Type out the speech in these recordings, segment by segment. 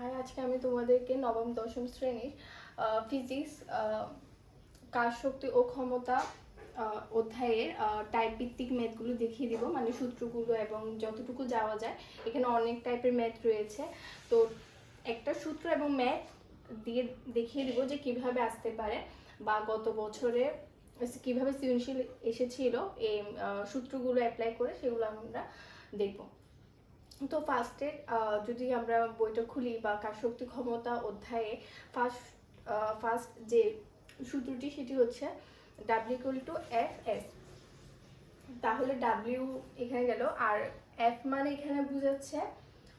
High আজকে আমি তোমাদেরকে নবম, দশম শ্রেণির ফিজিক্স কাজ শক্তি ও ক্ষমতা অধ্যায়ের টাইপ ভিত্তিক ম্যাথগুলো দেখিয়ে দিব। মানে সূত্রগুলো এবং যতটুকু যাওয়া যায়। এখানে অনেক টাইপের ম্যাথ রয়েছে। তো একটা সূত্র এবং ম্যাথ দিয়ে দেখিয়ে দিব যে কীভাবে আসতে পারে বা গত বছরে কীভাবে সৃজনশীল এসেছিল এই সূত্রগুলো অ্যাপ্লাই করে সেগুলো আমরা দেখব। তো ফার্স্টে যদি আমরা বইটা খুলি বা কারশক্তি ক্ষমতা অধ্যায়ে ফার্স্ট ফার্স্ট যে সূত্রটি সেটি হচ্ছে W equal to F S তাহলে ডাব্লিউ এখানে গেল, আর এফ মানে এখানে বোঝাচ্ছে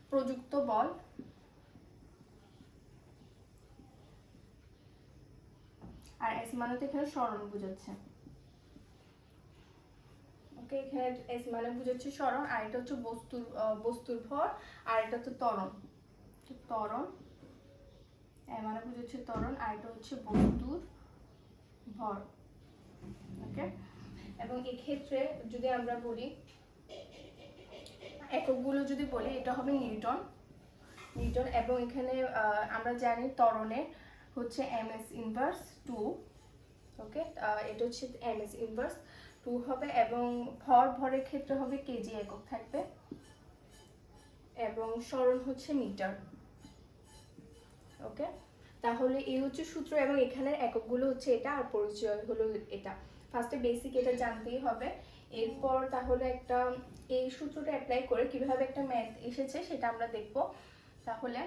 প্রযুক্ত বল। আর এস মানে তো এখানে স্মরণ বোঝাচ্ছে। ওকে এখানে এস মানে বোঝাচ্ছে স্মরণ, আর এটা হচ্ছে বস্তুর বস্তুর ভর, আর এটা হচ্ছে ত্বরণ। তো ত্বরণ, এ মানে বোঝাচ্ছে ত্বরণ, আর এটা হচ্ছে বস্তুর ভর। ওকে এবং এক্ষেত্রে যদি আমরা বলি, এককগুলো যদি বলি, এটা হবে নিউটন। নিউটন এবং এখানে আমরা জানি ত্বরণে হচ্ছে M S inverse two. Okay এটা হচ্ছে এম এস ইনভার্স। টু হবে এবং ভর, ভরের ক্ষেত্রে হবে কেজি একক থাকবে। এবং স্মরণ হচ্ছে মিটার। ওকে? তাহলে এই হচ্ছে সূত্র এবং এখানের এককগুলো হচ্ছে এটা আর পরিচয় হলো এটা। ফার্স্টে বেসিক এটা জানতেই হবে। এরপর তাহলে একটা এই সূত্রটা অ্যাপ্লাই করে কীভাবে একটা ম্যাথ এসেছে সেটা আমরা দেখব। তাহলে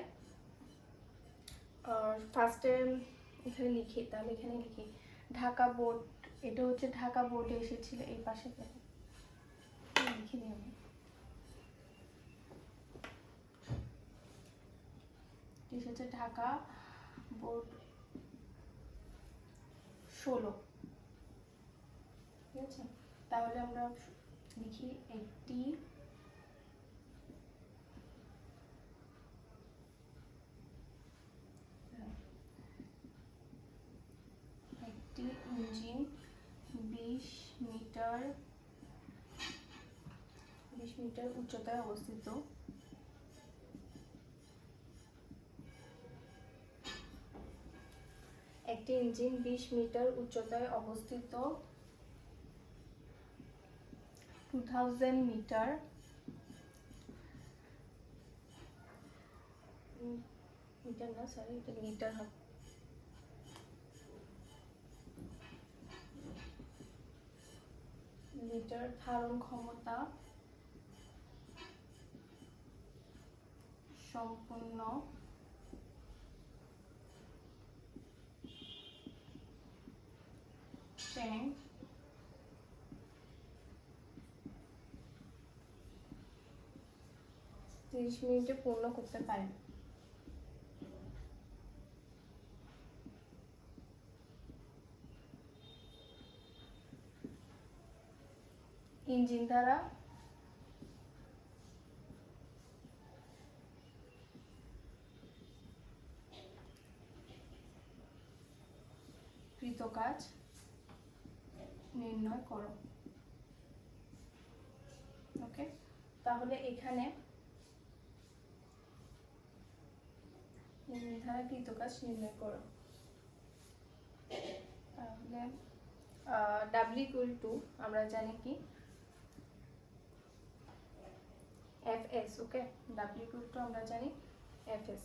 ফার্স্টে এখানে লিখি, তাহলে এখানে লিখি, ঢাকা বোর্ড এটা হচ্ছে ঢাকা বোর্ডে এসেছিল, এই পাশে। লিখে দিই আমি এসেছে ঢাকা বোর্ড ষোলো। ঠিক আছে? তাহলে আমরা লিখি একটি ইঞ্জিন বিশ মিটার বিশ মিটার উচ্চতায় অবস্থিত। একটি ইঞ্জিন বিশ মিটার উচ্চতায় অবস্থিত। Two thousand metre. মিটার না সরি এটা লিটার হবে লিটার ধারণ ক্ষমতা সম্পূর্ণ ট্যাঙ্ক তিরিশ মিনিটে পূর্ণ করতে পারেন। দ্বারা কৃত কাজ নির্ণয় করো। ওকে? তাহলে এখানে দ্বারা কৃত কাজ নির্ণয় করো। তাহলে ডাব্লিউ ইকুয়াল টু আমরা জানি কি? F S okay W equal to আমরা জানি এফ এস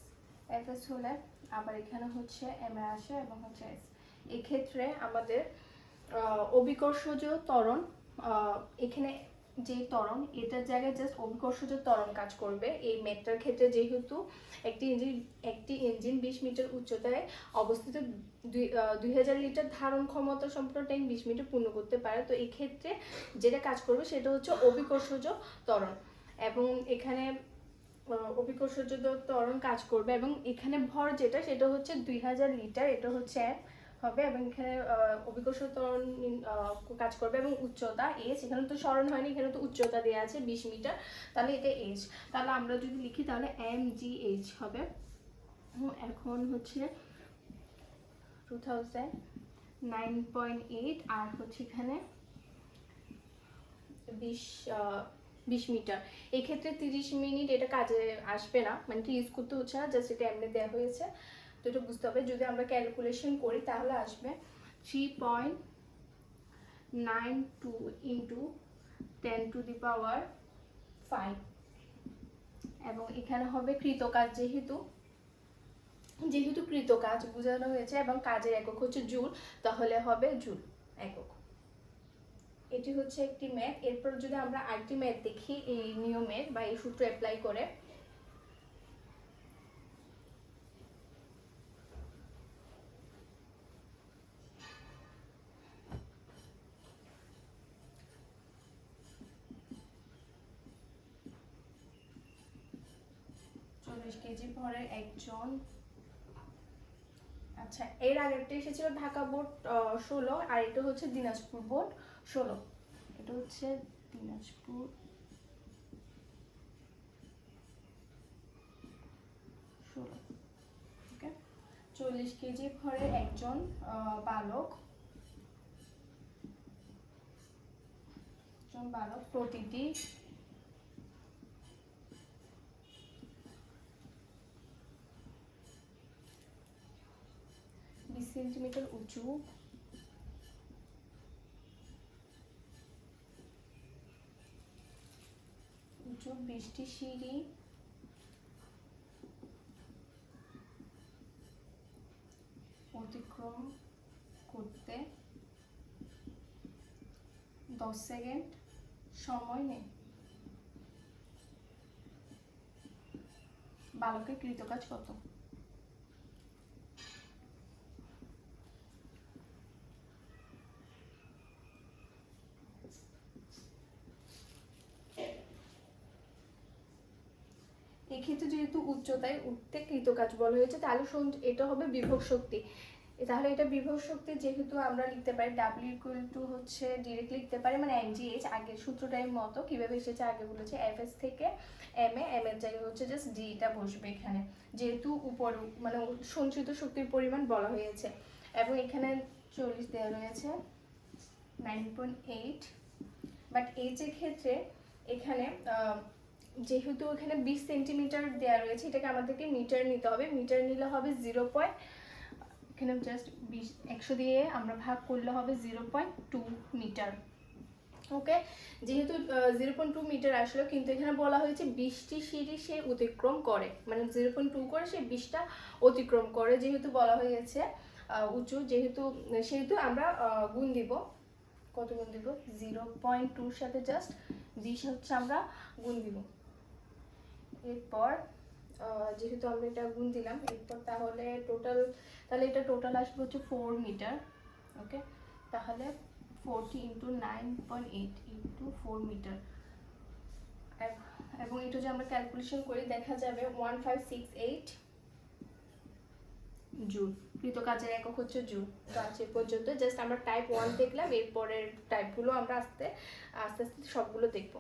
এফ এস হলে আবার এখানে হচ্ছে এম এ আসে এবং হচ্ছে এস এক্ষেত্রে আমাদের ত্বরণ আহ, এখানে যে ত্বরণ এটার জায়গায় জাস্ট অভিকর্ষজ ত্বরণ কাজ করবে। এই মেটটার ক্ষেত্রে যেহেতু একটি ইঞ্জিন একটি ইঞ্জিন বিশ মিটার উচ্চতায় অবস্থিত দুই দুই হাজার লিটার ধারণ ক্ষমতা সম্পন্ন ট্যাঙ্ক বিশ মিটার পূর্ণ করতে পারে। তো এই ক্ষেত্রে যেটা কাজ করবে সেটা হচ্ছে অভিকর্ষজ ত্বরণ। এবং এখানে আহ, অভিকর্ষজ ত্বরণ কাজ করবে এবং এখানে ভর যেটা সেটা হচ্ছে দুই হাজার লিটার এটা হচ্ছে এক হবে এবং এখানে অভিকর্ষ ত্বরণ আহ, কাজ করবে এবং উচ্চতা এইচ এখানে তো স্মরণ হয়নি এখানে তো উচ্চতা দেওয়া আছে বিশ মিটার তাহলে এটা এইচ তাহলে আমরা যদি লিখি তাহলে এম জি এইচ হবে। এখন হচ্ছে two thousand nine point eight আর হচ্ছে এখানে বিশ বিশ মিটার। এক্ষেত্রে তিরিশ মিনিট এটা কাজে আসবে না। মানে কি ইউজ করতে হচ্ছে না জাস্ট এটা এমনি দেওয়া হয়েছে। তো এটা বুঝতে হবে। যদি আমরা ক্যালকুলেশন করি তাহলে আসবে three point nine two into ten to the power five এবং এখানে হবে কৃতকাজ যেহেতু। যেহেতু কৃতকাজ, বোঝানো হয়েছে। এবং কাজের একক হচ্ছে জুল। তাহলে হবে জুল একক। এটি হচ্ছে একটি ম্যাথ এরপর যদি আমরা আরেকটি ম্যাথ দেখি, এই নিয়মের বা এই সূত্র অ্যাপ্লাই করে। চল্লিশ কেজি ভরের একজন আচ্ছা এর আগেরটা এসেছিল ঢাকা বোর্ড ষোলো, আর এটা হচ্ছে দিনাজপুর বোর্ড, ষোলো। এটা হচ্ছে দিনাজপুর ষোলো চল্লিশ কেজি ভরের একজন বালক। একজন বালক, প্রতিটি বিশ সেন্টিমিটার উঁচু। উঁচু বৃষ্টি সিঁড়ি। অতিক্রম করতে দশ সেকেন্ড সময় নেই বালকের কৃতকাজ কত? এক্ষেত্রে যেহেতু উচ্চতায় উঠতে কৃতকাজ বলা হয়েছে, তাহলে এটা হবে বিভব শক্তি। তাহলে এটা বিভব শক্তি যেহেতু আমরা লিখতে পারি ডাব্লিউ ইকুয়াল টু হচ্ছে ডিরেক্ট লিখতে পারি মানে এমজিএইচ আগের সূত্রটাই মতো, কীভাবে এসেছে আগে বলেছে এফএস থেকে এম এ এম এর জায়গায় হচ্ছে জাস্ট ডিটা বসবে এখানে। যেহেতু উপর মানে সঞ্চিত শক্তির পরিমাণ বলা হয়েছে। এবং এখানে চল্লিশ দেওয়া রয়েছে নাইন পয়েন্ট এইট বাট এইচের ক্ষেত্রে এখানে যেহেতু এখানে বিশ সেন্টিমিটার দেওয়া রয়েছে, এটাকে আমাদেরকে মিটার নিতে হবে। মিটার নিলে হবে জিরো পয়েন্ট, এখানে জাস্ট বিশ, একশো দিয়ে আমরা ভাগ করলে হবে zero point two metre. Okay? যেহেতু জিরো পয়েন্ট টু মিটার আসলো, কিন্তু এখানে বলা হয়েছে বিশটি সিঁড়ি সে অতিক্রম করে। মানে জিরো পয়েন্ট টু করে সে বিশটা অতিক্রম করে, যেহেতু বলা হয়েছে উঁচু, যেহেতু, সেহেতু আমরা গুণ দিব। কত গুণ দিব? জিরো পয়েন্ট টুর সাথে জাস্ট বিশ হচ্ছে আমরা গুণ দিব। এরপর যেহেতু আমরা এটা গুণ দিলাম, এরপর তাহলে টোটাল তাহলে এটা টোটাল আসবে হচ্ছে ফোর মিটার ওকে তাহলে forty into nine point eight four metre এবং এটা যদি আমরা ক্যালকুলেশন করি, দেখা যাবে one five six eight joule কৃতকাজের একক হচ্ছে জুল তো আজ এ পর্যন্ত জাস্ট আমরা টাইপ ওয়ান দেখলাম, এরপরের টাইপগুলো আমরা আস্তে আস্তে আস্তে সবগুলো দেখব।